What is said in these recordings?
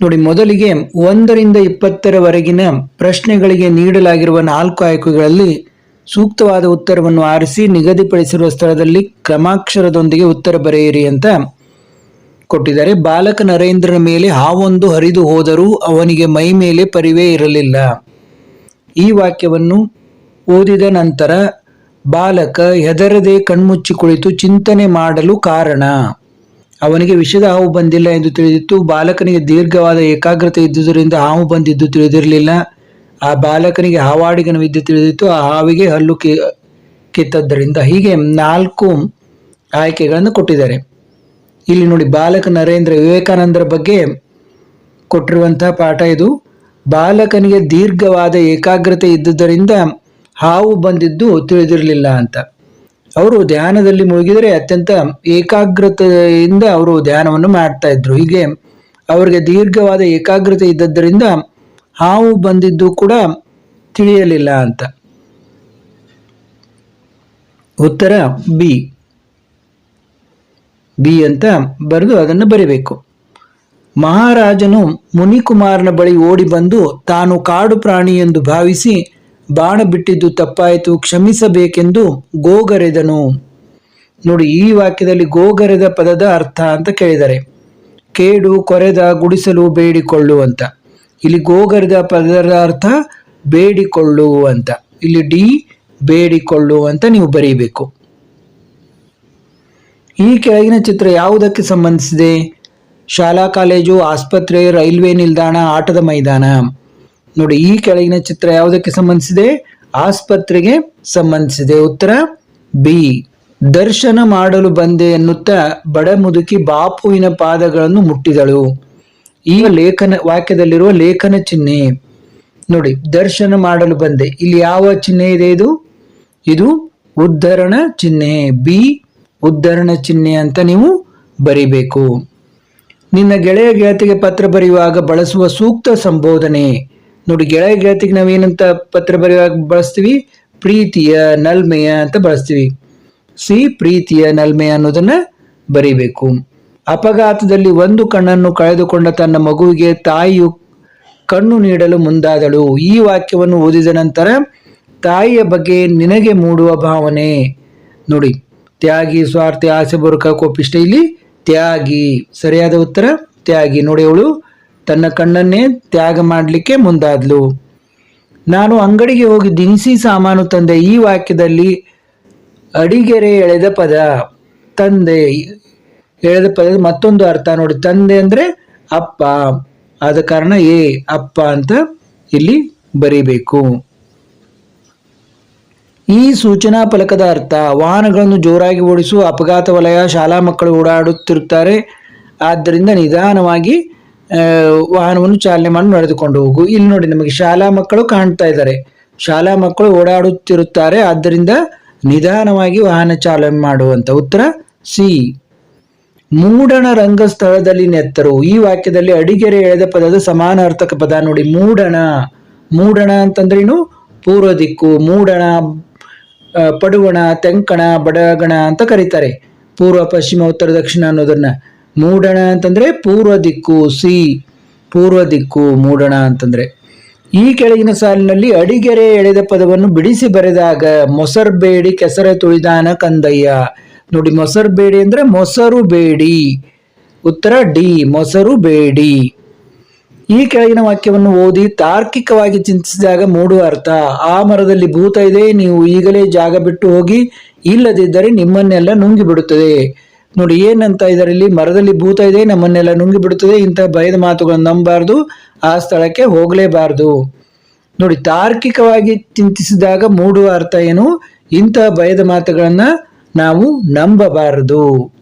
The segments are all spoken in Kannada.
ನೋಡಿ, ಮೊದಲಿಗೆ ಒಂದರಿಂದ ಇಪ್ಪತ್ತರವರೆಗಿನ ಪ್ರಶ್ನೆಗಳಿಗೆ ನೀಡಲಾಗಿರುವ ನಾಲ್ಕು ಆಯ್ಕೆಗಳಲ್ಲಿ ಸೂಕ್ತವಾದ ಉತ್ತರವನ್ನು ಆರಿಸಿ ನಿಗದಿಪಡಿಸಿರುವ ಸ್ಥಳದಲ್ಲಿ ಕ್ರಮಾಕ್ಷರದೊಂದಿಗೆ ಉತ್ತರ ಬರೆಯಿರಿ ಅಂತ ಕೊಟ್ಟಿದ್ದಾರೆ. ಬಾಲಕ ನರೇಂದ್ರನ ಮೇಲೆ ಹಾವೊಂದು ಹರಿದು ಹೋದರೂ ಅವನಿಗೆ ಮೈ ಮೇಲೆ ಪರಿವೇ ಇರಲಿಲ್ಲ. ಈ ವಾಕ್ಯವನ್ನು ಓದಿದ ನಂತರ ಬಾಲಕ ಹೆದರದೆ ಕಣ್ಮುಚ್ಚಿ ಕುಳಿತು ಚಿಂತನೆ ಮಾಡಲು ಕಾರಣ. ಅವನಿಗೆ ವಿಷದ ಹಾವು ಬಂದಿಲ್ಲ ಎಂದು ತಿಳಿದಿತ್ತು. ಬಾಲಕನಿಗೆ ದೀರ್ಘವಾದ ಏಕಾಗ್ರತೆ ಇದ್ದುದರಿಂದ ಹಾವು ಬಂದಿದ್ದು ತಿಳಿದಿರಲಿಲ್ಲ. ಆ ಬಾಲಕನಿಗೆ ಹಾವಾಡಿಗನ ವಿದ್ಯೆ ತಿಳಿದಿತ್ತು. ಆ ಹಾವಿಗೆ ಹಲ್ಲು ಕಿ, ಕಿತ್ತದ್ದರಿಂದ ಹೀಗೆ ನಾಲ್ಕು ಆಯ್ಕೆಗಳನ್ನು ಕೊಟ್ಟಿದ್ದಾರೆ. ಇಲ್ಲಿ ನೋಡಿ, ಬಾಲಕ ನರೇಂದ್ರ ವಿವೇಕಾನಂದರ ಬಗ್ಗೆ ಕೊಟ್ಟಿರುವಂತಹ ಪಾಠ ಇದು. ಬಾಲಕನಿಗೆ ದೀರ್ಘವಾದ ಏಕಾಗ್ರತೆ ಇದ್ದುದರಿಂದ ಹಾವು ಬಂದಿದ್ದು ತಿಳಿದಿರಲಿಲ್ಲ ಅಂತ. ಅವರು ಧ್ಯಾನದಲ್ಲಿ ಮುಳುಗಿದರೆ ಅತ್ಯಂತ ಏಕಾಗ್ರತೆಯಿಂದ ಅವರು ಧ್ಯಾನವನ್ನು ಮಾಡ್ತಾ ಇದ್ರು. ಹೀಗೆ ಅವರಿಗೆ ದೀರ್ಘವಾದ ಏಕಾಗ್ರತೆ ಇದ್ದದ್ದರಿಂದ ಹಾವು ಬಂದಿದ್ದು ಕೂಡ ತಿಳಿಯಲಿಲ್ಲ ಅಂತ. ಉತ್ತರ ಬಿ. ಬಿ ಅಂತ ಬರೆದು ಅದನ್ನು ಬರಿಬೇಕು. ಮಹಾರಾಜನು ಮುನಿಕುಮಾರನ ಬಳಿ ಓಡಿ ಬಂದು ತಾನು ಕಾಡು ಪ್ರಾಣಿ ಎಂದು ಭಾವಿಸಿ ಬಾಣ ಬಿಟ್ಟಿದ್ದು ತಪ್ಪಾಯಿತು, ಕ್ಷಮಿಸಬೇಕೆಂದು ಗೋಗರೆದನು. ನೋಡಿ, ಈ ವಾಕ್ಯದಲ್ಲಿ ಗೋಗರೆದ ಪದದ ಅರ್ಥ ಅಂತ ಕೇಳಿದರೆ, ಕೇಡು, ಕೊರೆದ, ಗುಡಿಸಲು ಬೇಡಿಕೊಳ್ಳು ಅಂತ ಇಲ್ಲಿ ಗೋಗರೆದ ಪದದ ಅರ್ಥ ಬೇಡಿಕೊಳ್ಳು ಅಂತ ಇಲ್ಲಿ ಡಿ ಬೇಡಿಕೊಳ್ಳು ಅಂತ ನೀವು ಬರೀಬೇಕು. ಈ ಕೆಳಗಿನ ಚಿತ್ರ ಯಾವುದಕ್ಕೆ ಸಂಬಂಧಿಸಿದೆ? ಶಾಲಾ, ಕಾಲೇಜು, ಆಸ್ಪತ್ರೆ, ರೈಲ್ವೆ ನಿಲ್ದಾಣ, ಆಟದ ಮೈದಾನ. ನೋಡಿ, ಈ ಕೆಳಗಿನ ಚಿತ್ರ ಯಾವುದಕ್ಕೆ ಸಂಬಂಧಿಸಿದೆ? ಆಸ್ಪತ್ರೆಗೆ ಸಂಬಂಧಿಸಿದೆ. ಉತ್ತರ, ಬಿ. ದರ್ಶನ ಮಾಡಲು ಬಂದೆ ಎನ್ನುತ್ತಾ ಬಡ ಮುದುಕಿ ಬಾಪುವಿನ ಪಾದಗಳನ್ನು ಮುಟ್ಟಿದಳು. ಈ ಲೇಖನ, ವಾಕ್ಯದಲ್ಲಿರುವ ಲೇಖನ ಚಿಹ್ನೆ. ನೋಡಿ, ದರ್ಶನ ಮಾಡಲು ಬಂದೆ. ಇಲ್ಲಿ ಯಾವ ಚಿಹ್ನೆ ಇದೆ ಇದು? ಇದು ಉದ್ಧರಣ ಚಿಹ್ನೆ. ಬಿ, ಉದ್ಧರಣ ಚಿಹ್ನೆ ಅಂತ ನೀವು ಬರಿಬೇಕು. ನಿನ್ನ ಗೆಳೆಯ ಗೆಳತಿಗೆ ಪತ್ರ ಬರೆಯುವಾಗ ಬಳಸುವ ಸೂಕ್ತ ಸಂಬೋಧನೆ. ನೋಡಿ ಗೆಳೆಯ ಗೆಳತಿಗೆ ನಾವೇನಂತ ಪತ್ರ ಬರೆಯುವಾಗ ಬಳಸ್ತೀವಿ? ಪ್ರೀತಿಯ ನಲ್ಮೆಯ ಅಂತ ಬಳಸ್ತೀವಿ. ಸಿ, ಪ್ರೀತಿಯ ನಲ್ಮೆಯ ಅನ್ನೋದನ್ನ ಬರಿಬೇಕು. ಅಪಘಾತದಲ್ಲಿ ಒಂದು ಕಣ್ಣನ್ನು ಕಳೆದುಕೊಂಡ ತನ್ನ ಮಗುವಿಗೆ ತಾಯಿಯು ಕಣ್ಣು ನೀಡಲು ಮುಂದಾದಳು. ಈ ವಾಕ್ಯವನ್ನು ಓದಿದ ನಂತರ, ತಾಯಿಯ ಬಗ್ಗೆ ನಿನಗೆ ಮೂಡುವ ಭಾವನೆ ನೋಡಿ. ತ್ಯಾಗಿ, ಸ್ವಾರ್ಥಿ, ಆಸೆ, ಬರುಕ, ಕೋಪಿಷ್ಟ ಇಲ್ಲಿ ತ್ಯಾಗಿ. ಸರಿಯಾದ ಉತ್ತರ? ತ್ಯಾಗಿ. ನೋಡಿ ಅವಳು ತನ್ನ ಕಣ್ಣನ್ನೇ ತ್ಯಾಗ ಮಾಡಲಿಕ್ಕೆ ಮುಂದಾದ್ಲು. ನಾನು ಅಂಗಡಿಗೆ ಹೋಗಿ ದಿನಸಿ ಸಾಮಾನು ತಂದೆ ಈ ವಾಕ್ಯದಲ್ಲಿ, ಅಡಿಗೆರೆ ಎಳೆದ ಪದ, ತಂದೆ ಎಳೆದ ಪದ ಮತ್ತೊಂದು ಅರ್ಥ ನೋಡಿ, ತಂದೆ ಅಂದ್ರೆ ಅಪ್ಪ, ಆದ ಕಾರಣ ಏ ಅಪ್ಪ ಅಂತ ಇಲ್ಲಿ ಬರೀಬೇಕು. ಈ ಸೂಚನಾ ಫಲಕದ ಅರ್ಥ, ವಾಹನಗಳನ್ನು ಜೋರಾಗಿ ಓಡಿಸುವ ಅಪಘಾತ ವಲಯ, ಶಾಲಾ ಮಕ್ಕಳು ಓಡಾಡುತ್ತಿರುತ್ತಾರೆ, ಆದ್ದರಿಂದ ನಿಧಾನವಾಗಿ ವಾಹನವನ್ನು ಚಾಲನೆ ಮಾಡಿ ನಡೆದುಕೊಂಡು ಹೋಗು. ಇಲ್ಲಿ ನೋಡಿ ನಮಗೆ ಶಾಲಾ ಮಕ್ಕಳು ಕಾಣ್ತಾ ಇದ್ದಾರೆ. ಶಾಲಾ ಮಕ್ಕಳು ಓಡಾಡುತ್ತಿರುತ್ತಾರೆ. ಆದ್ದರಿಂದ ನಿಧಾನವಾಗಿ ವಾಹನ ಚಾಲನೆ ಮಾಡುವಂತ ಉತ್ತರ ಸಿ. ಮೂಡಣ ರಂಗಸ್ಥಳದಲ್ಲಿ ನೆತ್ತರು. ಈ ವಾಕ್ಯದಲ್ಲಿ ಅಡಿಗೆರೆ ಎಳೆದ ಪದದ ಸಮಾನಾರ್ಥಕ ಪದ ನೋಡಿ ಮೂಡಣ. ಮೂಡಣ ಅಂತಂದ್ರೇನು ಪೂರ್ವ ದಿಕ್ಕು, ಮೂಡಣ ಪಡುವಣ, ತೆಂಕಣ, ಬಡಗಣ ಅಂತ ಕರೀತಾರೆ. ಪೂರ್ವ, ಪಶ್ಚಿಮ, ಉತ್ತರ, ದಕ್ಷಿಣ ಅನ್ನೋದನ್ನ ಮೂಡಣ ಅಂತಂದ್ರೆ ಪೂರ್ವ ದಿಕ್ಕು ಸಿ, ಪೂರ್ವ ದಿಕ್ಕು ಮೂಡಣ ಅಂತಂದ್ರೆ. ಈ ಕೆಳಗಿನ ಸಾಲಿನಲ್ಲಿ ಅಡಿಗೆರೆ ಎಳೆದ ಪದವನ್ನು ಬಿಡಿಸಿ ಬರೆದಾಗ ಮೊಸರ್ಬೇಡಿ ಕೆಸರೆ ತುಳಿದಾನ ಕಂದಯ್ಯ. ನೋಡಿ, ಮೊಸರ್ಬೇಡಿ ಅಂದ್ರೆ ಮೊಸರು ಬೇಡಿ ಉತ್ತರ ಡಿ ಮೊಸರು ಬೇಡಿ ಈ ಕೆಳಗಿನ ವಾಕ್ಯವನ್ನು ಓದಿ ತಾರ್ಕಿಕವಾಗಿ ಚಿಂತಿಸಿದಾಗ ಮೂಡುವ ಅರ್ಥ. ಆ ಮರದಲ್ಲಿ ಭೂತ ಇದೆ, ನೀವು ಈಗಲೇ ಜಾಗ ಬಿಟ್ಟು ಹೋಗಿ, ಇಲ್ಲದಿದ್ದರೆ ನಿಮ್ಮನ್ನೆಲ್ಲ ನುಂಗಿ ಬಿಡುತ್ತದೆ ನೋಡಿ, ಏನಂತ ಇದರಲ್ಲಿ ಮರದಲ್ಲಿ ಭೂತ ಇದೆ, ನಮ್ಮನ್ನೆಲ್ಲ ನುಂಗಿ ಬಿಡುತ್ತದೆ ಇಂತಹ ಭಯದ ಮಾತುಗಳನ್ನು ನಂಬಾರ್ದು ಆ ಸ್ಥಳಕ್ಕೆ ಹೋಗಲೇಬಾರ್ದು. ನೋಡಿ, ತಾರ್ಕಿಕವಾಗಿ ಚಿಂತಿಸಿದಾಗ ಮೂಡುವ ಅರ್ಥ ಏನು? ಇಂತಹ ಭಯದ ಮಾತುಗಳನ್ನ ನಾವು ನಂಬಬಾರದು.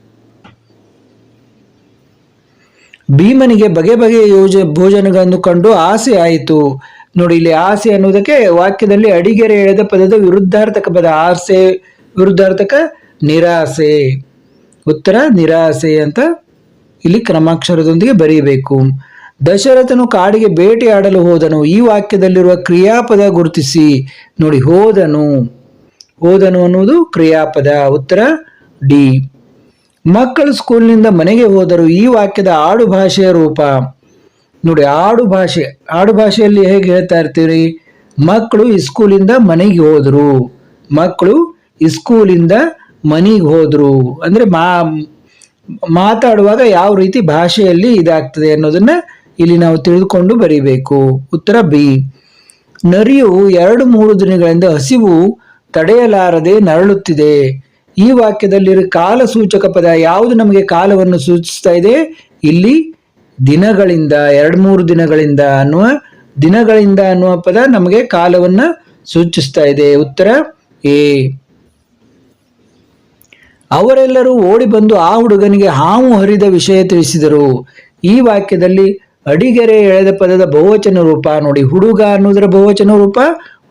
ಭೀಮನಿಗೆ ಬಗೆ ಬಗೆಯ ಯೋಜ, ಭೋಜನಗಳನ್ನು ಕಂಡು ಆಸೆ ಆಯಿತು. ನೋಡಿ, ಇಲ್ಲಿ ಆಸೆ ಅನ್ನುವುದಕ್ಕೆ ವಾಕ್ಯದಲ್ಲಿ ಅಡಿಗೆರೆ ಎಳೆದ ಪದದ ವಿರುದ್ಧಾರ್ಥಕ ಪದ, ಆಸೆ, ವಿರುದ್ಧಾರ್ಥಕ ನಿರಾಸೆ. ಉತ್ತರ ನಿರಾಸೆ ಅಂತ ಇಲ್ಲಿ ಕ್ರಮಾಕ್ಷರದೊಂದಿಗೆ ಬರೀಬೇಕು ದಶರಥನು ಕಾಡಿಗೆ ಬೇಟೆಯಾಡಲು ಹೋದನು. ಈ ವಾಕ್ಯದಲ್ಲಿರುವ ಕ್ರಿಯಾಪದ ಗುರುತಿಸಿ. ನೋಡಿ, ಹೋದನು. ಹೋದನು ಅನ್ನುವುದು ಕ್ರಿಯಾಪದ. ಉತ್ತರ ಡಿ. ಮಕ್ಕಳು ಸ್ಕೂಲ್ನಿಂದ ಮನೆಗೆ ಹೋದರು. ಈ ವಾಕ್ಯದ ಆಡು ಭಾಷೆಯ ರೂಪ. ನೋಡಿ, ಆಡು ಭಾಷೆ. ಆಡು ಭಾಷೆಯಲ್ಲಿ ಹೇಗೆ ಹೇಳ್ತಾ ಇರ್ತೀರಿ? ಮಕ್ಕಳು ಸ್ಕೂಲಿಂದ ಮನೆಗೆ ಹೋದರು. ಮಕ್ಕಳು ಸ್ಕೂಲಿಂದ ಮನೆಗೆ ಹೋದ್ರು. ಅಂದ್ರೆ ಮಾ, ಮಾತಾಡುವಾಗ ಯಾವ ರೀತಿ ಭಾಷೆಯಲ್ಲಿ ಇದಾಗ್ತದೆ ಅನ್ನೋದನ್ನ ಇಲ್ಲಿ ನಾವು ತಿಳಿದುಕೊಂಡು ಬರೀಬೇಕು. ಉತ್ತರ ಬಿ. ನರಿಯು ಎರಡು ಮೂರು ದಿನಗಳಿಂದ ಹಸಿವು ತಡೆಯಲಾರದೆ ನರಳುತ್ತಿದೆ. ಈ ವಾಕ್ಯದಲ್ಲಿರೋ ಕಾಲ ಸೂಚಕ ಪದ ಯಾವುದು ನಮಗೆ ಕಾಲವನ್ನು ಸೂಚಿಸ್ತಾ ಇದೆ? ಇಲ್ಲಿ ದಿನಗಳಿಂದ, ಎರಡು ಮೂರು ದಿನಗಳಿಂದ ಅನ್ನುವ ದಿನಗಳಿಂದ ಅನ್ನುವ ಪದ ನಮಗೆ ಕಾಲವನ್ನ ಸೂಚಿಸ್ತಾ ಇದೆ. ಉತ್ತರ ಎ. ಅವರೆಲ್ಲರೂ ಓಡಿ ಬಂದು ಆ ಹುಡುಗನಿಗೆ ಹಾವು ಹರಿದ ವಿಷಯ ತಿಳಿಸಿದರು. ಈ ವಾಕ್ಯದಲ್ಲಿ ಅಡಿಗೆರೆ ಎಳೆದ ಪದದ ಬಹುವಚನ ರೂಪ ನೋಡಿ ಹುಡುಗ ಅನ್ನೋದರ ಬಹುವಚನ ರೂಪ?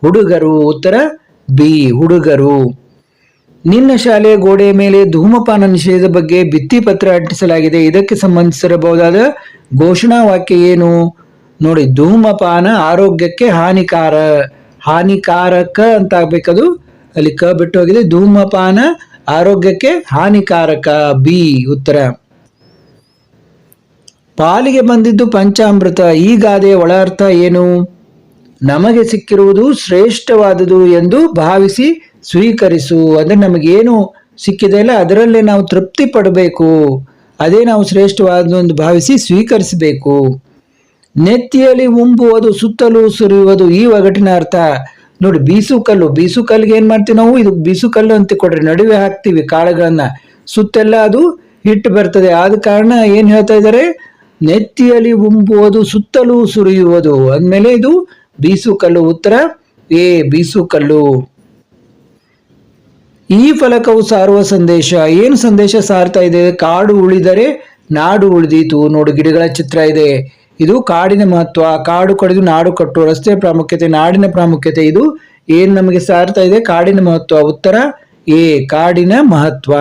ಹುಡುಗರು. ಉತ್ತರ, ಬಿ, ಹುಡುಗರು. ನಿನ್ನ ಶಾಲೆ ಗೋಡೆಯ ಮೇಲೆ ಧೂಮಪಾನ ನಿಷೇಧದ ಬಗ್ಗೆ ಭಿತ್ತಿ ಪತ್ರ ಅಂಟಿಸಲಾಗಿದೆ. ಇದಕ್ಕೆ ಸಂಬಂಧಿಸಿರಬಹುದಾದ ಘೋಷಣಾ ವಾಕ್ಯ ಏನು? ನೋಡಿ, ಧೂಮಪಾನ ಆರೋಗ್ಯಕ್ಕೆ ಹಾನಿಕಾರ, ಹಾನಿಕಾರಕ ಅಂತ ಆಗ್ಬೇಕದು. ಅಲ್ಲಿ ಕ ಬಿಟ್ಟು ಹೋಗಿದೆ. ಧೂಮಪಾನ ಆರೋಗ್ಯಕ್ಕೆ ಹಾನಿಕಾರಕ. ಬಿ, ಉತ್ತರ. ಪಾಲಿಗೆ ಬಂದಿದ್ದು ಪಂಚಾಮೃತ. ಈ ಗಾದೆಯ ಒಳ ಅರ್ಥ ಏನು? ನಮಗೆ ಸಿಕ್ಕಿರುವುದು ಶ್ರೇಷ್ಠವಾದುದು ಎಂದು ಭಾವಿಸಿ ಸ್ವೀಕರಿಸು. ಅಂದರೆ ನಮಗೇನು ಸಿಕ್ಕಿದೆ ಅಲ್ಲ, ಅದರಲ್ಲೇ ನಾವು ತೃಪ್ತಿ ಪಡಬೇಕು. ಅದೇ ನಾವು ಶ್ರೇಷ್ಠವಾದ ಎಂದು ಭಾವಿಸಿ ಸ್ವೀಕರಿಸಬೇಕು. ನೆತ್ತಿಯಲ್ಲಿ ಉಂಬುವುದು, ಸುತ್ತಲೂ ಸುರಿಯುವುದು, ಈ ಒಗಟಿನ ಅರ್ಥ. ನೋಡಿ, ಬೀಸು ಕಲ್ಲು, ಬೀಸು ಕಲ್ಲಿಗೆ ಏನು ಮಾಡ್ತೀವಿ ನಾವು? ಇದು ಬೀಸು ಕಲ್ಲು ಅಂತ ಕೊಡ್ರಿ ನಡುವೆ ಹಾಕ್ತಿವಿ ಕಾಳುಗಳನ್ನ. ಸುತ್ತೆಲ್ಲ ಅದು ಹಿಟ್ಟು ಬರ್ತದೆ. ಆದ ಕಾರಣ ಏನು ಹೇಳ್ತಾ ಇದ್ದಾರೆ? ನೆತ್ತಿಯಲ್ಲಿ ಉಂಬುವುದು, ಸುತ್ತಲೂ ಸುರಿಯುವುದು. ಅಂದಮೇಲೆ ಇದು ಬೀಸು ಕಲ್ಲು ಉತ್ತರ. ಏ, ಬೀಸು ಕಲ್ಲು. ಈ ಫಲಕವು ಸಾರುವ ಸಂದೇಶ. ಏನು ಸಂದೇಶ ಸಾರ್ತಾ ಇದೆ? ಕಾಡು ಉಳಿದರೆ ನಾಡು ಉಳಿದೀತು. ನೋಡು, ಗಿಡಗಳ ಚಿತ್ರ ಇದೆ. ಇದು ಕಾಡಿನ ಮಹತ್ವ, ಕಾಡು ಕಡಿದು ನಾಡು ಕಟ್ಟು ರಸ್ತೆ ಪ್ರಾಮುಖ್ಯತೆ, ನಾಡಿನ ಪ್ರಾಮುಖ್ಯತೆ, ಇದು ಏನ್ ನಮಗೆ ಸಾರ್ತಾ ಇದೆ? ಕಾಡಿನ ಮಹತ್ವ, ಉತ್ತರ ಎ, ಕಾಡಿನ ಮಹತ್ವ.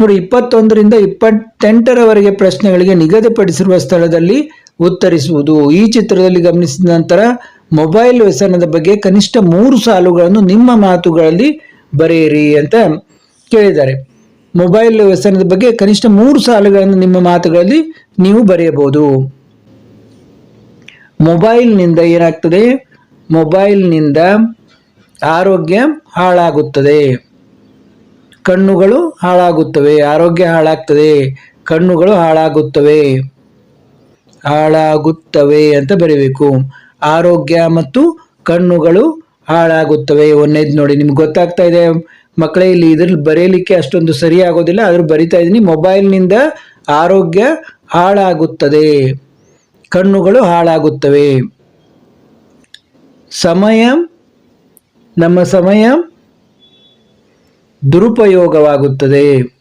ನೋಡಿ, ಇಪ್ಪತ್ತೊಂದರಿಂದ ಇಪ್ಪತ್ತೆಂಟರವರೆಗೆ ಪ್ರಶ್ನೆಗಳಿಗೆ ನಿಗದಿಪಡಿಸಿರುವ ಸ್ಥಳದಲ್ಲಿ ಉತ್ತರಿಸುವುದು. ಈ ಚಿತ್ರದಲ್ಲಿ ಗಮನಿಸಿದ ನಂತರ ಮೊಬೈಲ್ ವ್ಯಸನದ ಬಗ್ಗೆ ಕನಿಷ್ಠ ಮೂರು ಸಾಲುಗಳನ್ನು ನಿಮ್ಮ ಮಾತುಗಳಲ್ಲಿ ಬರೆಯಿರಿ ಅಂತ ಕೇಳಿದ್ದಾರೆ. ಮೊಬೈಲ್ ವ್ಯಸನದ ಬಗ್ಗೆ ಕನಿಷ್ಠ ಮೂರು ಸಾಲುಗಳನ್ನು ನಿಮ್ಮ ಮಾತುಗಳಲ್ಲಿ ನೀವು ಬರೆಯಬಹುದು. ಮೊಬೈಲ್ನಿಂದ ಏನಾಗ್ತದೆ? ಮೊಬೈಲ್ನಿಂದ ಆರೋಗ್ಯ ಹಾಳಾಗುತ್ತದೆ. ಕಣ್ಣುಗಳು ಹಾಳಾಗುತ್ತವೆ. ಆರೋಗ್ಯ ಹಾಳಾಗ್ತದೆ. ಕಣ್ಣುಗಳು ಹಾಳಾಗುತ್ತವೆ. ಹಾಳಾಗುತ್ತವೆ ಅಂತ ಬರೀಬೇಕು. ಆರೋಗ್ಯ ಮತ್ತು ಕಣ್ಣುಗಳು ಹಾಳಾಗುತ್ತವೆ. ಒಂದೇದು ನೋಡಿ, ನಿಮ್ಗೆ ಗೊತ್ತಾಗ್ತಾ ಇದೆ? ಮಕ್ಕಳೇ, ಇಲ್ಲಿ ಇದ್ರಲ್ಲಿ ಬರೆಯಲಿಕ್ಕೆ ಅಷ್ಟೊಂದು ಸರಿ ಆಗೋದಿಲ್ಲ. ಆದ್ರೂ ಬರಿತಾ ಇದ್ದೀನಿ. ಮೊಬೈಲ್ನಿಂದ ಆರೋಗ್ಯ ಹಾಳಾಗುತ್ತದೆ. ಕಣ್ಣುಗಳು ಹಾಳಾಗುತ್ತವೆ. ಸಮಯ, ನಮ್ಮ ಸಮಯ ದುರುಪಯೋಗವಾಗುತ್ತದೆ.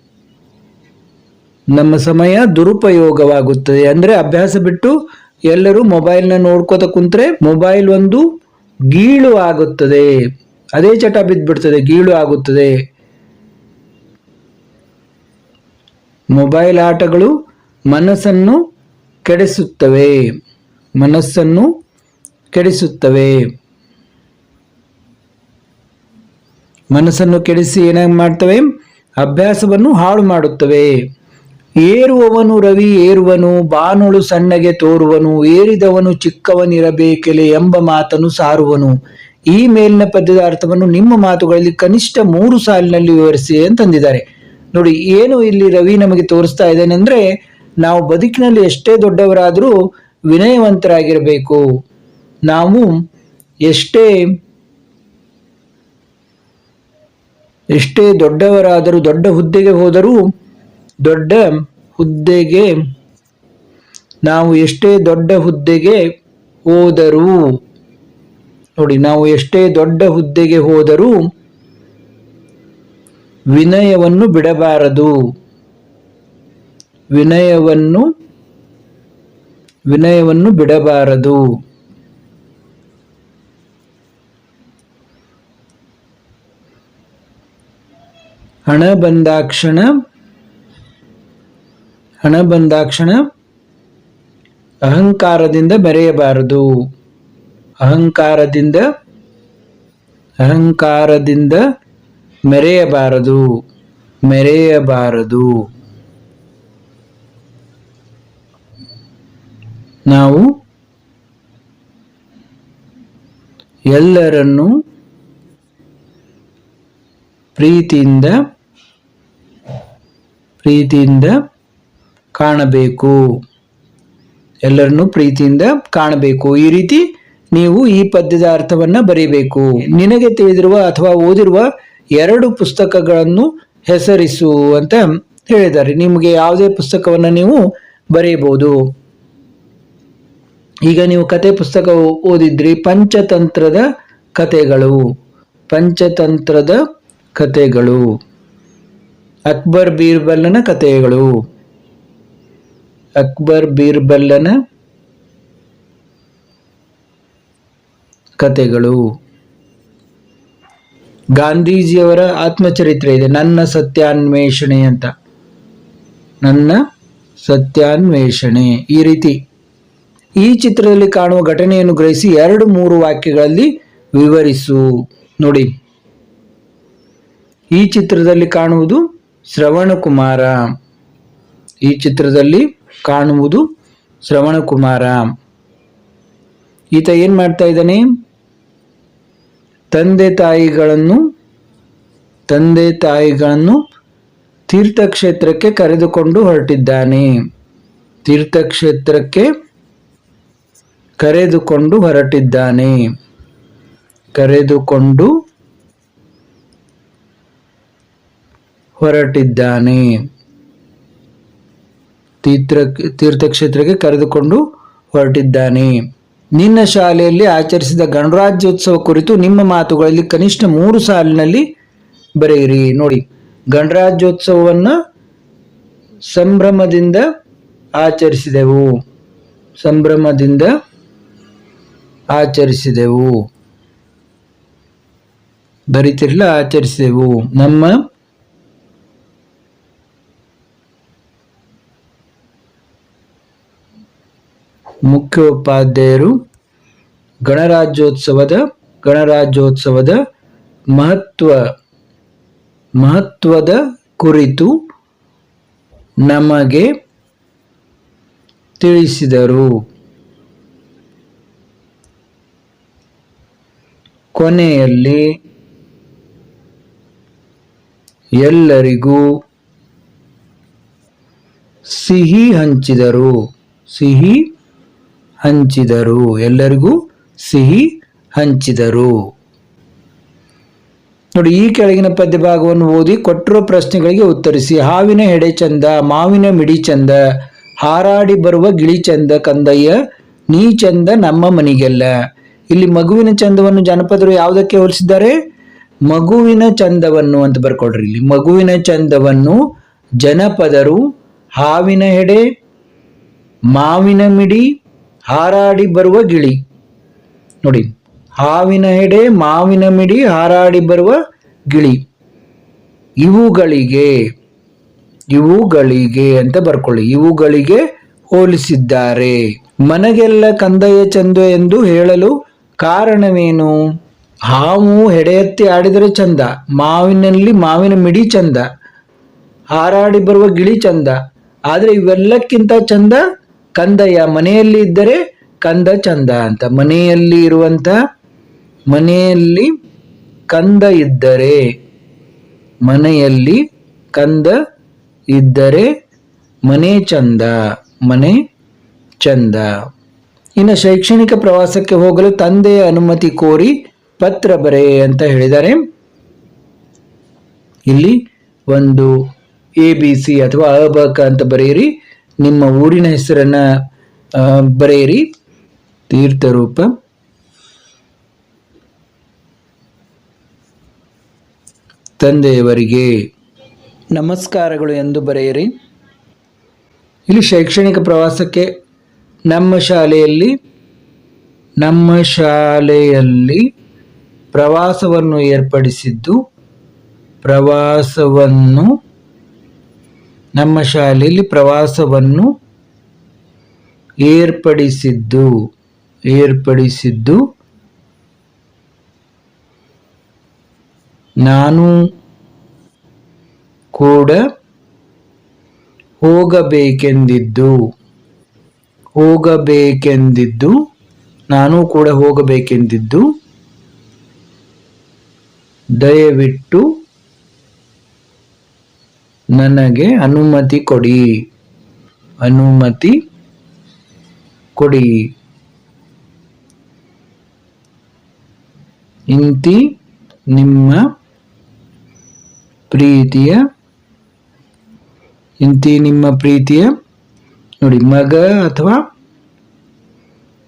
ನಮ್ಮ ಸಮಯ ದುರುಪಯೋಗವಾಗುತ್ತದೆ. ಅಂದ್ರೆ ಅಭ್ಯಾಸ ಬಿಟ್ಟು ಎಲ್ಲರೂ ಮೊಬೈಲ್ನ ನೋಡ್ಕೋತ ಕುಂತ್ರೆ ಮೊಬೈಲ್ ಒಂದು ಗೀಳು ಆಗುತ್ತದೆ. ಅದೇ ಚಟ ಬಿದ್ದ್ಬಿಡ್ತದೆ ಗೀಳು ಆಗುತ್ತದೆ. ಮೊಬೈಲ್ ಆಟಗಳು ಮನಸ್ಸನ್ನು ಕೆಡಿಸುತ್ತವೆ. ಮನಸ್ಸನ್ನು ಕೆಡಿಸುತ್ತವೆ. ಮನಸ್ಸನ್ನು ಕೆಡಿಸಿ ಏನಾಗಿ ಮಾಡ್ತವೆ? ಅಭ್ಯಾಸವನ್ನು ಹಾಳು ಮಾಡುತ್ತವೆ. ಏರುವವನು ರವಿ ಏರುವನು, ಬಾನುಳು ಸಣ್ಣಗೆ ತೋರುವನು, ಏರಿದವನು ಚಿಕ್ಕವನಿರಬೇಕೆಲೆ ಎಂಬ ಮಾತನ್ನು ಸಾರುವನು. ಈ ಮೇಲಿನ ಪದ್ಯದ ಅರ್ಥವನ್ನು ನಿಮ್ಮ ಮಾತುಗಳಲ್ಲಿ ಕನಿಷ್ಠ ಮೂರು ಸಾಲಿನಲ್ಲಿ ವಿವರಿಸಿ ಅಂತಂದಿದ್ದಾರೆ. ನೋಡಿ, ಏನು ಇಲ್ಲಿ ರವಿ ನಮಗೆ ತೋರಿಸ್ತಾ ಇದ್ದೇನೆ ಅಂದ್ರೆ, ನಾವು ಬದುಕಿನಲ್ಲಿ ಎಷ್ಟೇ ದೊಡ್ಡವರಾದರೂ ವಿನಯವಂತರಾಗಿರಬೇಕು. ನಾವು ಎಷ್ಟೇ ಎಷ್ಟೇ ದೊಡ್ಡವರಾದರೂ, ದೊಡ್ಡ ಹುದ್ದೆಗೆ ಹೋದರೂ, ದೊಡ್ಡ ಹುದ್ದೆಗೆ, ನಾವು ಎಷ್ಟೇ ದೊಡ್ಡ ಹುದ್ದೆಗೆ ಹೋದರೂ, ನೋಡಿ, ನಾವು ಎಷ್ಟೇ ದೊಡ್ಡ ಹುದ್ದೆಗೆ ಹೋದರೂ ವಿನಯವನ್ನು ಬಿಡಬಾರದು. ವಿನಯವನ್ನು ವಿನಯವನ್ನು ಬಿಡಬಾರದು. ಹಣ ಬಂದಾಕ್ಷಣ ಹಣ ಬಂದಾಕ್ಷಣ ಅಹಂಕಾರದಿಂದ ಮೆರೆಯಬಾರದು. ಅಹಂಕಾರದಿಂದ ಅಹಂಕಾರದಿಂದ ಮೆರೆಯಬಾರದು ಮೆರೆಯಬಾರದು. ನಾವು ಎಲ್ಲರನ್ನು ಪ್ರೀತಿಯಿಂದ ಪ್ರೀತಿಯಿಂದ ಕಾಣಬೇಕು. ಎಲ್ಲರನ್ನು ಪ್ರೀತಿಯಿಂದ ಕಾಣಬೇಕು. ಈ ರೀತಿ ನೀವು ಈ ಪದ್ಯದ ಅರ್ಥವನ್ನ ಬರೀಬೇಕು. ನಿನಗೆ ತಿಳಿದಿರುವ ಅಥವಾ ಓದಿರುವ ಎರಡು ಪುಸ್ತಕಗಳನ್ನು ಹೆಸರಿಸು ಅಂತ ಹೇಳಿದ್ದಾರೆ. ನಿಮಗೆ ಯಾವುದೇ ಪುಸ್ತಕವನ್ನು ನೀವು ಬರೆಯಬಹುದು ಈಗ ನೀವು ಕತೆ ಪುಸ್ತಕ ಓದಿದ್ರಿ, ಪಂಚತಂತ್ರದ ಕತೆಗಳು. ಪಂಚತಂತ್ರದ ಕತೆಗಳು. ಅಕ್ಬರ್ ಬೀರ್ಬಲ್ಲನ ಕತೆಗಳು. ಅಕ್ಬರ್ ಬೀರ್ಬಲ್ಲನ ಕತೆಗಳು. ಗಾಂಧೀಜಿಯವರ ಆತ್ಮಚರಿತ್ರೆ ಇದೆ. ನನ್ನ ಸತ್ಯಾನ್ವೇಷಣೆ ಅಂತ. ನನ್ನ ಸತ್ಯಾನ್ವೇಷಣೆ ಈ ರೀತಿ. ಈ ಚಿತ್ರದಲ್ಲಿ ಕಾಣುವ ಘಟನೆಯನ್ನು ಗ್ರಹಿಸಿ ಎರಡು ಮೂರು ವಾಕ್ಯಗಳಲ್ಲಿ ವಿವರಿಸು. ನೋಡಿ. ಈ ಚಿತ್ರದಲ್ಲಿ ಕಾಣುವುದು ಶ್ರವಣಕುಮಾರ. ಈ ಚಿತ್ರದಲ್ಲಿ ಕಾಣುವುದು ಶ್ರವಣಕುಮಾರ. ಈತ ಏನ್ ಮಾಡ್ತಾ ಇದ್ದಾನೆ? ತಂದೆ ತಾಯಿಗಳನ್ನು ತಂದೆ ತಾಯಿಗಳನ್ನು ತೀರ್ಥಕ್ಷೇತ್ರಕ್ಕೆ ಕರೆದುಕೊಂಡು ಹೊರಟಿದ್ದಾನೆ. ತೀರ್ಥಕ್ಷೇತ್ರಕ್ಕೆ ಕರೆದುಕೊಂಡು ಹೊರಟಿದ್ದಾನೆ. ಕರೆದುಕೊಂಡು ಹೊರಟಿದ್ದಾನೆ. ತೀರ್ಥ ತೀರ್ಥಕ್ಷೇತ್ರಕ್ಕೆ ಕರೆದುಕೊಂಡು ಹೊರಟಿದ್ದಾನೆ. ನಿನ್ನ ಶಾಲೆಯಲ್ಲಿ ಆಚರಿಸಿದ ಗಣರಾಜ್ಯೋತ್ಸವ ಕುರಿತು ನಿಮ್ಮ ಮಾತುಗಳಲ್ಲಿ ಕನಿಷ್ಠ ಮೂರು ಸಾಲಿನಲ್ಲಿ ಬರೆಯಿರಿ. ನೋಡಿ, ಗಣರಾಜ್ಯೋತ್ಸವವನ್ನ ಸಂಭ್ರಮದಿಂದ ಆಚರಿಸಿದೆವು. ಸಂಭ್ರಮದಿಂದ ಆಚರಿಸಿದೆವು. ಬರಿತಿರ್ಲ, ಆಚರಿಸಿದೆವು. ನಮ್ಮ ಮುಖ್ಯೋಪಾಧ್ಯಾಯರು ಗಣರಾಜ್ಯೋತ್ಸವದ ಗಣರಾಜ್ಯೋತ್ಸವದ ಮಹತ್ವ ಮಹತ್ವದ ಕುರಿತು ನಮಗೆ ತಿಳಿಸಿದರು. ಕೊನೆಯಲ್ಲಿ ಎಲ್ಲರಿಗೂ ಸಿಹಿ ಹಂಚಿದರು. ಸಿಹಿ ಹಂಚಿದರು. ಎಲ್ಲರಿಗೂ ಸಿಹಿ ಹಂಚಿದರು. ನೋಡಿ, ಈ ಕೆಳಗಿನ ಪದ್ಯ ಭಾಗವನ್ನು ಓದಿ ಕೊಟ್ಟಿರುವ ಪ್ರಶ್ನೆಗಳಿಗೆ ಉತ್ತರಿಸಿ. ಹಾವಿನ ಹೆಡೆ ಚಂದ, ಮಾವಿನ ಮಿಡಿ ಚಂದ, ಹಾರಾಡಿ ಬರುವ ಗಿಳಿ ಚಂದ, ಕಂದಯ್ಯ, ನೀ ಚಂದ, ನಮ್ಮ ಮನೆಗೆಲ್ಲ. ಇಲ್ಲಿ ಮಗುವಿನ ಚಂದವನ್ನು ಜನಪದರು ಯಾವುದಕ್ಕೆ ಹೋಲಿಸಿದ್ದಾರೆ? ಮಗುವಿನ ಚಂದವನ್ನು ಅಂತ ಬರ್ಕೊಡ್ರಿ ಇಲ್ಲಿ. ಮಗುವಿನ ಚಂದವನ್ನು ಜನಪದರು ಹಾವಿನ ಹೆಡೆ, ಮಾವಿನ ಮಿಡಿ ಹಾರಾಡಿ ಬರುವ ಗಿಳಿ. ನೋಡಿ, ಹಾವಿನ ಎಡೆ, ಮಾವಿನ ಮಿಡಿ ಹಾರಾಡಿ ಬರುವ ಗಿಳಿ. ಇವುಗಳಿಗೆ ಇವುಗಳಿಗೆ ಅಂತ ಬರ್ಕೊಳ್ಳಿ. ಇವುಗಳಿಗೆ ಹೋಲಿಸಿದ್ದಾರೆ. ಮನಗೆಲ್ಲ ಕಂದಯ ಚಂದ ಎಂದು ಹೇಳಲು ಕಾರಣವೇನು? ಹಾವು ಹೆಡೆಯತ್ತಿ ಆಡಿದರೆ ಚಂದ, ಮಾವಿನಲ್ಲಿ ಮಾವಿನ ಮಿಡಿ ಚಂದ, ಹಾರಾಡಿ ಬರುವ ಗಿಳಿ ಚಂದ. ಆದರೆ ಇವೆಲ್ಲಕ್ಕಿಂತ ಚಂದ ಕಂದಯ್ಯ ಮನೆಯಲ್ಲಿ ಇದ್ದರೆ ಕಂದ ಚಂದ ಅಂತ. ಮನೆಯಲ್ಲಿ ಇರುವಂತ ಮನೆಯಲ್ಲಿ ಕಂದ ಇದ್ದರೆ, ಮನೆಯಲ್ಲಿ ಕಂದ ಇದ್ದರೆ ಮನೆ ಚಂದ ಮನೆ ಚಂದ. ಇನ್ನು ಶೈಕ್ಷಣಿಕ ಪ್ರವಾಸಕ್ಕೆ ಹೋಗಲು ತಂದೆಯ ಅನುಮತಿ ಕೋರಿ ಪತ್ರ ಬರೆ ಅಂತ ಹೇಳಿದ್ದಾರೆ. ಇಲ್ಲಿ ಒಂದು ಎ ಬಿ ಸಿ ಅಥವಾ ಅಬಕ ಅಂತ ಬರೆಯಿರಿ. ನಿಮ್ಮ ಊರಿನ ಹೆಸರನ್ನ ಬರೆಯಿರಿ. ತೀರ್ಥರೂಪ ತಂದೆಯವರಿಗೆ ನಮಸ್ಕಾರಗಳು ಎಂದು ಬರೆಯಿರಿ. ಇಲ್ಲಿ ಶೈಕ್ಷಣಿಕ ಪ್ರವಾಸಕ್ಕೆ ನಮ್ಮ ಶಾಲೆಯಲ್ಲಿ ನಮ್ಮ ಶಾಲೆಯಲ್ಲಿ ಪ್ರವಾಸವನ್ನು ಏರ್ಪಡಿಸಿದ್ದು ಪ್ರವಾಸವನ್ನು ನಮ್ಮ ಶಾಲೆಯಲ್ಲಿ ಪ್ರವಾಸವನ್ನು ಏರ್ಪಡಿಸಿದ್ದು ಏರ್ಪಡಿಸಿದ್ದು ನಾನು ಕೂಡ ಹೋಗಬೇಕೆಂದಿದ್ದು ಹೋಗಬೇಕೆಂದಿದ್ದು ನಾನು ಕೂಡ ಹೋಗಬೇಕೆಂದಿದ್ದು ದಯವಿಟ್ಟು ನನಗೆ ಅನುಮತಿ ಕೊಡಿ. ಅನುಮತಿ ಕೊಡಿ. ಇಂತಿ ನಿಮ್ಮ ಪ್ರೀತಿಯ, ಇಂತಿ ನಿಮ್ಮ ಪ್ರೀತಿಯ, ನೋಡಿ, ಮಗ ಅಥವಾ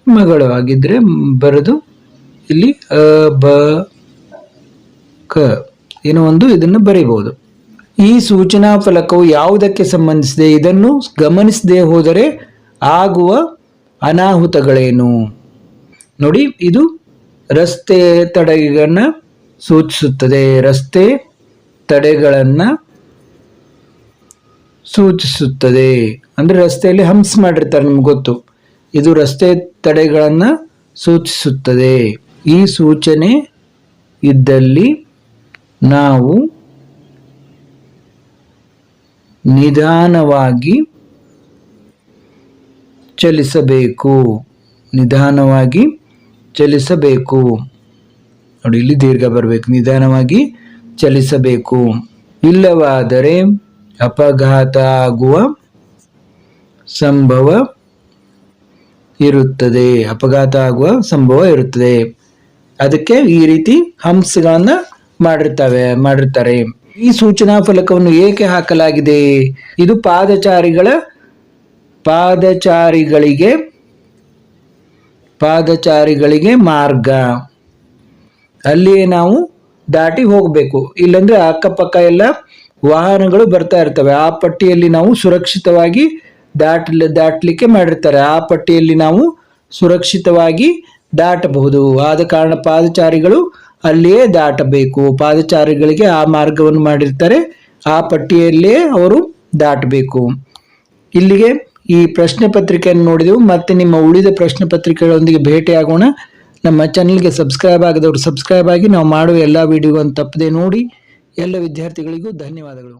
ಮಗಳು ಆಗಿದ್ರೆ ಬರೆದು ಇಲ್ಲಿ ಅ, ಬ, ಕ, ಏನೋ ಒಂದು ಇದನ್ನು ಬರೀಬಹುದು. ಈ ಸೂಚನಾ ಫಲಕವು ಯಾವುದಕ್ಕೆ ಸಂಬಂಧಿಸಿದೆ? ಇದನ್ನು ಗಮನಿಸದೆ ಹೋದರೆ ಆಗುವ ಅನಾಹುತಗಳೇನು? ನೋಡಿ, ಇದು ರಸ್ತೆ ತಡೆಗಳನ್ನು ಸೂಚಿಸುತ್ತದೆ. ರಸ್ತೆ ತಡೆಗಳನ್ನು ಸೂಚಿಸುತ್ತದೆ. ಅಂದ್ರೆ ರಸ್ತೆಯಲ್ಲಿ ಹಂಸ್ ಮಾಡಿರ್ತಾರೆ ನಿಮ್ಗೆ ಗೊತ್ತು. ಇದು ರಸ್ತೆ ತಡೆಗಳನ್ನು ಸೂಚಿಸುತ್ತದೆ. ಈ ಸೂಚನೆ ಇದ್ದಲ್ಲಿ ನಾವು ನಿಧಾನವಾಗಿ ಚಲಿಸಬೇಕು. ನಿಧಾನವಾಗಿ ಚಲಿಸಬೇಕು. ನೋಡಿ, ಇಲ್ಲಿ ದೀರ್ಘ ಬರಬೇಕು. ನಿಧಾನವಾಗಿ ಚಲಿಸಬೇಕು. ಇಲ್ಲವಾದರೆ ಅಪಘಾತ ಆಗುವ ಸಂಭವ ಇರುತ್ತದೆ. ಅಪಘಾತ ಆಗುವ ಸಂಭವ ಇರುತ್ತದೆ. ಅದಕ್ಕೆ ಈ ರೀತಿ ಹಂಸಗಳನ್ನು ಮಾಡಿರ್ತವೆ, ಮಾಡಿರ್ತಾರೆ. ಈ ಸೂಚನಾ ಫಲಕವನ್ನು ಏಕೆ ಹಾಕಲಾಗಿದೆ? ಇದು ಪಾದಚಾರಿಗಳ ಪಾದಚಾರಿಗಳಿಗೆ ಪಾದಚಾರಿಗಳಿಗೆ ಮಾರ್ಗ. ಅಲ್ಲಿಯೇ ನಾವು ದಾಟಿ ಹೋಗಬೇಕು. ಇಲ್ಲಂದ್ರೆ ಅಕ್ಕಪಕ್ಕ ಎಲ್ಲ ವಾಹನಗಳು ಬರ್ತಾ ಇರ್ತವೆ. ಆ ಪಟ್ಟಿಯಲ್ಲಿ ನಾವು ಸುರಕ್ಷಿತವಾಗಿ ದಾಟಲಿ, ದಾಟಲಿಕ್ಕೆ ಮಾಡಿರ್ತಾರೆ. ಆ ಪಟ್ಟಿಯಲ್ಲಿ ನಾವು ಸುರಕ್ಷಿತವಾಗಿ ದಾಟಬಹುದು. ಆದ ಕಾರಣ ಪಾದಚಾರಿಗಳು ಅಲ್ಲಿಯೇ ದಾಟಬೇಕು. ಪಾದಚಾರಿಗಳಿಗೆ ಆ ಮಾರ್ಗವನ್ನು ಮಾಡಿರ್ತಾರೆ. ಆ ಪಟ್ಟಿಯಲ್ಲೇ ಅವರು ದಾಟಬೇಕು. ಇಲ್ಲಿಗೆ ಈ ಪ್ರಶ್ನೆ ಪತ್ರಿಕೆಯನ್ನು ನೋಡಿದೆವು. ಮತ್ತೆ ನಿಮ್ಮ ಉಳಿದ ಪ್ರಶ್ನೆ ಪತ್ರಿಕೆಗಳೊಂದಿಗೆ ಭೇಟಿಯಾಗೋಣ. ನಮ್ಮ ಚಾನಲ್ಗೆ ಸಬ್ಸ್ಕ್ರೈಬ್ ಆಗದವರು ಸಬ್ಸ್ಕ್ರೈಬ್ ಆಗಿ ನಾವು ಮಾಡುವ ಎಲ್ಲ ವಿಡಿಯೋಗಳನ್ನು ತಪ್ಪದೆ ನೋಡಿ. ಎಲ್ಲ ವಿದ್ಯಾರ್ಥಿಗಳಿಗೂ ಧನ್ಯವಾದಗಳು.